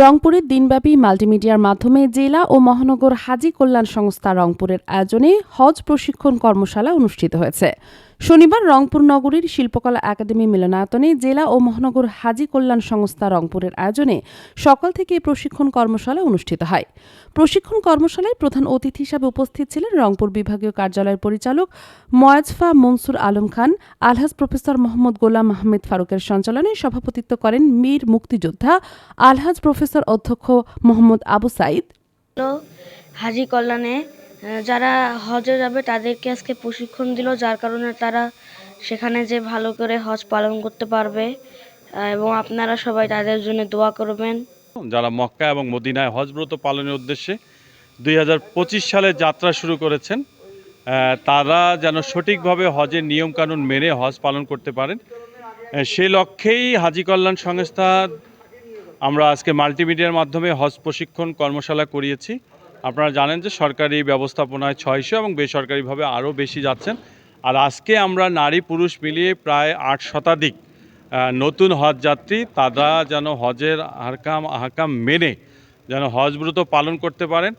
রংপুরে দিনব্যাপী মাল্টিমিডিয়ার মাধ্যমে জেলা ও মহানগর হাজি কল্যাণ সংস্থা রংপুরের আয়োজনে হজ প্রশিক্ষণ কর্মশালা অনুষ্ঠিত হয়েছে। শনিবার রংপুর নগরীর শিল্পকলা একাডেমি মিলনায়তনে জেলা ও মহানগর হাজি কল্যাণ সংস্থা রংপুরের আয়োজনে সকাল থেকে প্রশিক্ষণ কর্মশালা অনুষ্ঠিত হয়। প্রশিক্ষণ কর্মশালায় প্রধান অতিথি হিসাবে উপস্থিত ছিলেন রংপুর বিভাগীয় কার্যালয়ের পরিচালক ময়াজফা মনসুর আলম খান, আলহাজ প্রফেসর মোহাম্মদ গোলাম আহমেদ ফারুকের সঞ্চালনে সভাপতিত্ব করেন মীর মুক্তিযোদ্ধা, আলহাজ প্রফেসর অধ্যক্ষ মোহাম্মদ আবু সাইদ। হাজি কল্যাণে যারা হজে যাবে তাদেরকে আজকে প্রশিক্ষণ দিল যার কারণে তারা সেখানে যে ভালো করে হজ পালন করতে পারবে এবং আপনারা সবাই তাদের জন্য দোয়া করবেন। যারা মক্কা এবং মদিনায় হজব্রত পালনের উদ্দেশ্যে দুই হাজার পঁচিশ সালে যাত্রা শুরু করেছেন তারা যেন সঠিকভাবে হজের নিয়মকানুন মেনে হজ পালন করতে পারেন। সেই লক্ষ্যেই হাজি কল্যাণ সংস্থা আমরা আজকে মাল্টিমিডিয়ার মাধ্যমে হজ প্রশিক্ষণ কর্মশালা করিয়েছি। আপনারা জানেন যে সরকারি ব্যবস্থাপনায় ছয়শো এবং বেসরকারিভাবে আরও বেশি যাচ্ছেন। আর আজকে আমরা নারী পুরুষ মিলিয়ে প্রায় আট শতাধিক নতুন হজ যাত্রী, তারা যেন হজের আহকাম আহকাম মেনে যেন হজব্রত পালন করতে পারেন।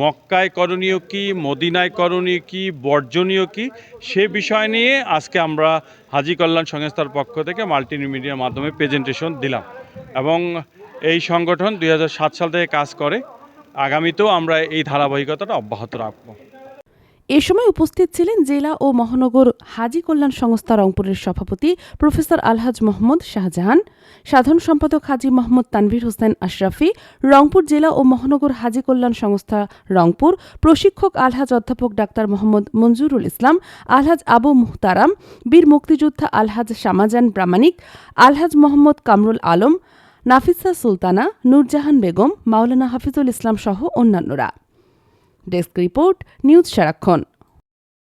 মক্কায় করণীয় কি, মদিনায় করণীয় কি, বর্জনীয় কি, সে বিষয় নিয়ে আজকে আমরা হাজি কল্যাণ সংস্থার পক্ষ থেকে মাল্টিমিডিয়ার মাধ্যমে প্রেজেন্টেশন দিলাম। এবং এই সংগঠন দুই সাল থেকে কাজ করে। আগামীতেও আমরা এই ধারাবাহিকতাটা অব্যাহত রাখব। এ সময় উপস্থিত ছিলেন জেলা ও মহানগর হাজি কল্যাণ সংস্থা রংপুরের সভাপতি প্রফেসর আলহাজ মোহাম্মদ শাহজাহান, সাধারণ সম্পাদক হাজি মোহাম্মদ তানভীর হোসেন আশরাফি, রংপুর জেলা ও মহানগর হাজি কল্যাণ সংস্থা রংপুর, প্রশিক্ষক আলহাজ অধ্যাপক ডাক্তার মোহাম্মদ মঞ্জুরুল ইসলাম, আলহাজ আবু মুহতারাম, বীর মুক্তিযোদ্ধা আলহাজ শামাজান প্রামাণিক, আলহাজ মোহাম্মদ কামরুল আলম নাফিসা সুলতানা নূরজাহান বেগম মাওলানা হাফিজুল ইসলাম সহ অন্যান্যরা। ডেস্ক রিপোর্ট নিউজ সারাক্ষণ।